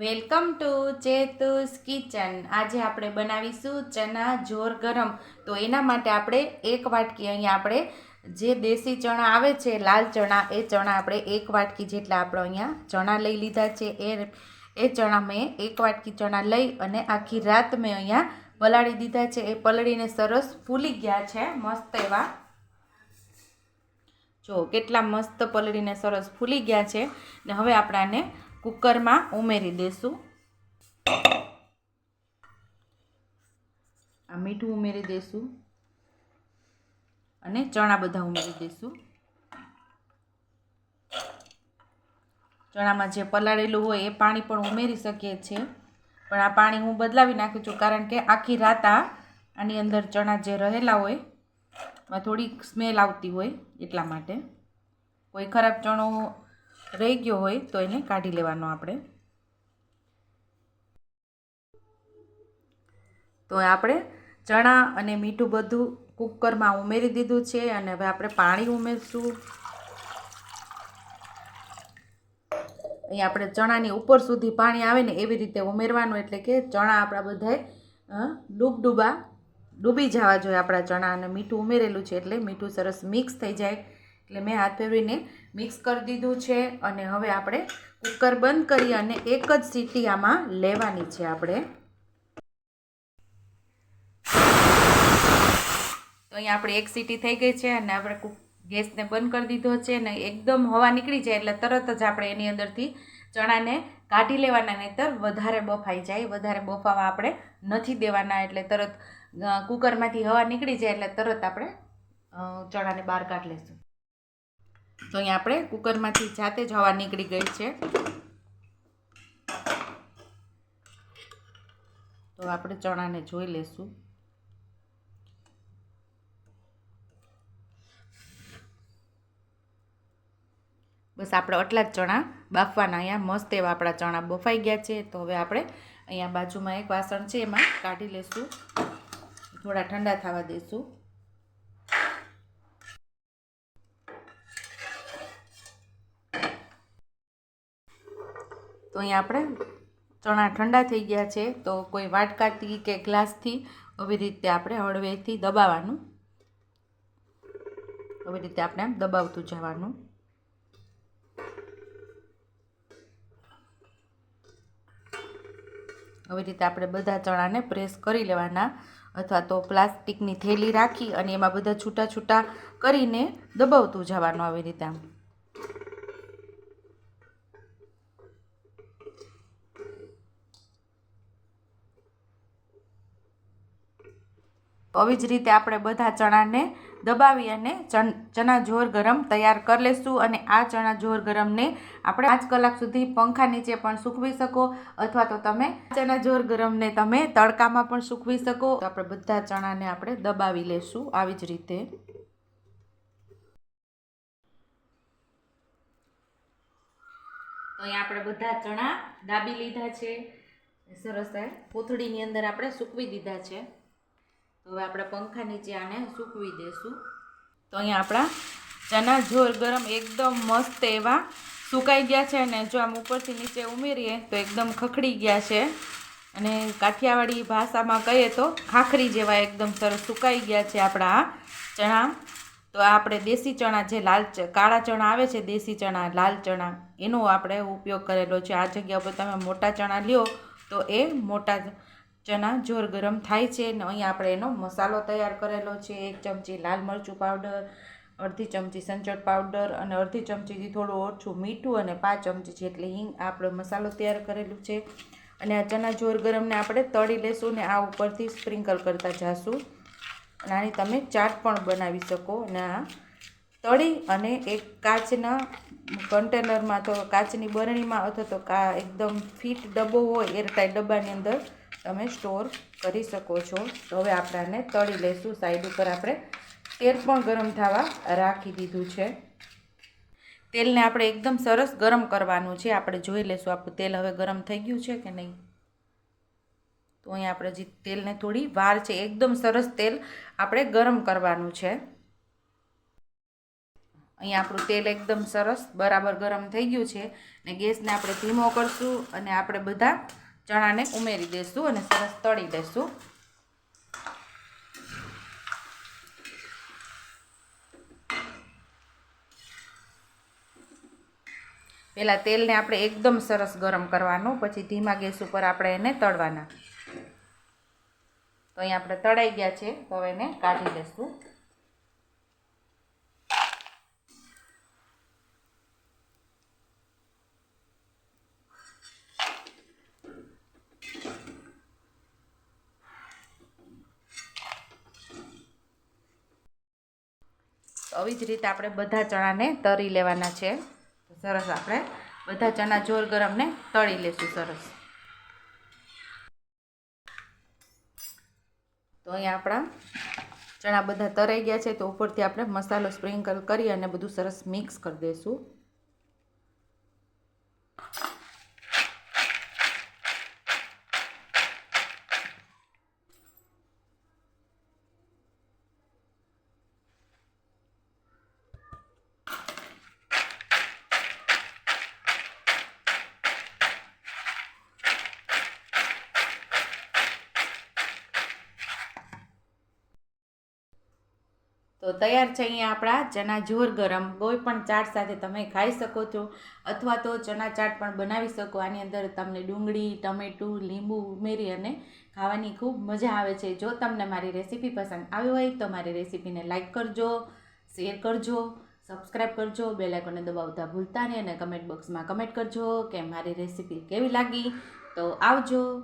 Welcome to ચેતુસ kitchen. આજે આપણે બનાવીશું ચના જોર ગરમ. તો એના માટે આપણે એક વાટકી અહીંયા આપણે જે દેશી ચણા આવે છે, લાલ ચણા, એ ચણા આપણે એક વાટકી જેટલા આપણે અહીંયા ચણા લઈ લીધા છે. એ એ ચણા મેં એક વાટકી ચણા લઈ અને આખી રાત મેં અહીંયા પલાળી દીધા છે. એ પલળીને સરસ ફૂલી ગયા છે, મસ્ત એવા. જો, કેટલા મસ્ત પલળીને સરસ ફૂલી ગયા છે. ને હવે આપણે આને કુકરમાં ઉમેરી દઈશું આ મીઠું ઉમેરી દઈશું અને ચણા બધા ઉમેરી દઈશું ચણામાં જે પલાળેલું હોય એ પાણી પણ ઉમેરી શકીએ છીએ. પણ આ પાણી હું બદલાવી નાખું છું કારણ કે આખી રાત આની અંદર ચણા જે રહેલા હોય, એમાં થોડીક સ્મેલ આવતી હોય એટલા માટે. કોઈ ખરાબ ચણો રહી ગયો હોય તો એને કાઢી લેવાનો આપણે. તો આપણે ચણા અને મીઠું બધું કુકરમાં ઉમેરી દીધું છે અને હવે આપણે પાણી ઉમેરશું. અહીં આપણે ચણાની ઉપર સુધી પાણી આવે ને એવી રીતે ઉમેરવાનું એટલે કે ચણા આપણા બધાએ ડૂબ ડૂબા ડૂબી જવા જોઈએ આપણા ચણા અને મીઠું ઉમેરેલું છે એટલે મીઠું સરસ મિક્સ થઈ જાય. એટલે મેં હાથ ફેરવીને મિક્સ કરી દીધું છે અને હવે આપણે કુકર બંધ કરી અને એક જ સીટી આમાં લેવાની છે આપણે. તો અહીંયા આપણે એક સીટી થઈ ગઈ છે અને આપણે કુક ગેસને બંધ કરી દીધો છે અને એકદમ હવા નીકળી જાય એટલે તરત જ આપણે એની અંદરથી ચણાને કાઢી લેવાના, નહીંતર વધારે બફાઈ જાય. વધારે બફાવા આપણે નથી દેવાના એટલે તરત કુકરમાંથી હવા નીકળી જાય એટલે તરત આપણે ચણાને બહાર કાઢી લઈશું તો અહીંયા આપણે કુકરમાંથી જાતે જ હવા નીકળી ગઈ છે. તો આપણે ચણાને જોઈ લેશું. બસ આપણે આટલા જ ચણા બાફવાના. અહીંયા મસ્ત એવા આપણા ચણા બફાઈ ગયા છે. તો હવે આપણે અહીંયા બાજુમાં એક વાસણ છે, એમાં કાઢી લેશું. થોડા ઠંડા થવા દઈશું તો અહીંયા આપણે ચણા ઠંડા થઈ ગયા છે. તો કોઈ વાટકાથી કે ગ્લાસથી આવી રીતે આપણે હળવેથી દબાવવાનું. આવી રીતે આપણે આમ દબાવતું જવાનું. આવી રીતે આપણે બધા ચણાને પ્રેસ કરી લેવાના અથવા તો પ્લાસ્ટિકની થેલી રાખી અને એમાં બધા છૂટા છૂટા કરીને દબાવતું જવાનું આવી રીતે આમ. આવી જ રીતે આપણે બધા ચણાને દબાવી અને ચણા જોર ગરમ તૈયાર કરી લેશું અને આ ચણા જોર ગરમને આપણે પાંચ કલાક સુધી પંખા નીચે પણ સૂકવી શકો અથવા તો તમે ચણા જોર ગરમને તમે તડકામાં પણ સૂકવી શકો. તો આપણે બધા ચણાને આપણે દબાવી લેશું આવી જ રીતે. તો અહીંયા આપણે બધા ચણા દાબી લીધા છે. સરસ કોથળીની અંદર આપણે સૂકવી દીધા છે. તો હવે આપણે પંખા નીચે આને સૂકવી દઈશું તો અહીંયા આપણા ચના જોર ગરમ એકદમ મસ્ત એવા સુકાઈ ગયા છે અને જો આમ ઉપરથી નીચે ઉમેરીએ તો એકદમ ખખડી ગયા છે. અને કાઠિયાવાડી ભાષામાં કહીએ તો ખાખરી જેવા એકદમ સરસ સુકાઈ ગયા છે આપણા આ ચણા. તો આપણે દેશી ચણા જે લાલ કાળા ચણા આવે છે, દેશી ચણા, લાલ ચણા, એનો આપણે ઉપયોગ કરેલો છે. આ જગ્યા ઉપર તમે મોટા ચણા લ્યો તો એ મોટા ચણા જોર ગરમ થાય છે ને અહીંયા આપણે એનો મસાલો તૈયાર કરેલો છે. એક ચમચી લાલ મરચું પાવડર અડધી ચમચી સંચળ પાવડર અને અડધી ચમચીથી થોડું ઓછું મીઠું અને પાંચ ચમચી જેટલી હિંગ આપણે મસાલો તૈયાર કરેલું છે. અને આ ચણા જોર ગરમને આપણે તળી લેશું ને આ ઉપરથી સ્પ્રિંકલ કરતા જાશું. અને આની તમે ચાટ પણ બનાવી શકો. અને આ તળી અને એક કાચના કન્ટેનરમાં અથવા કાચની બરણીમાં અથવા તો કા એકદમ ફિટ ડબ્બો હોય એરટાઈટ ડબ્બાની અંદર તમે સ્ટોર કરી શકો છો. તો હવે આપણે આને તળી લઈશું સાઈડ ઉપર આપણે તેલ પણ ગરમ થવા રાખી દીધું છે. તેલને આપણે એકદમ સરસ ગરમ કરવાનું છે. આપણે જોઈ લઈશું આપણું તેલ હવે ગરમ થઈ ગયું છે કે નહીં. તો અહીંયા આપણે જે તેલને થોડી વાર છે, એકદમ સરસ તેલ આપણે ગરમ કરવાનું છે. અહીંયા આપણું તેલ એકદમ સરસ બરાબર ગરમ થઈ ગયું છે. ને ગેસને આપણે ધીમો કરશું અને આપણે બધા ચણાને ઉમેરી દઈશું અને સરસ તળી દઈશું પહેલાં તેલને આપણે એકદમ સરસ ગરમ કરવાનું, પછી ધીમા ગેસ ઉપર આપણે એને તળવાના. તો અહીંયા આપણે તળાઈ ગયા છે, તો એને કાઢી લઈશું આવી જ રીતે આપણે બધા ચણાને તળી લેવાના છે. સરસ આપણે બધા ચણા જોર ગરમને તળી લેશું સરસ. તો અહીંયા આપણા ચણા બધા તરાઈ ગયા છે તો ઉપરથી આપણે મસાલો સ્પ્રિંકલ કરી અને બધું સરસ મિક્સ કરી દઈશું તો તૈયાર છે અહીંયા આપણા ચણા જોર ગરમ. કોઈ પણ ચાટ સાથે તમે ખાઈ શકો છો. અથવા તો ચણા ચાટ પણ બનાવી શકો. આની અંદર તમને ડુંગળી, ટમેટું, લીંબુ ઉમેરી અને ખાવાની ખૂબ મજા આવે છે. જો તમને મારી રેસીપી પસંદ આવી હોય તો મારી રેસીપીને લાઇક કરજો, શેર કરજો સબસ્ક્રાઈબ કરજો, બેલ આઇકોનને દબાવતા ભૂલતા નહીં અને કમેન્ટ બોક્સમાં કમેન્ટ કરજો કે મારી રેસીપી કેવી લાગી. તો આવજો.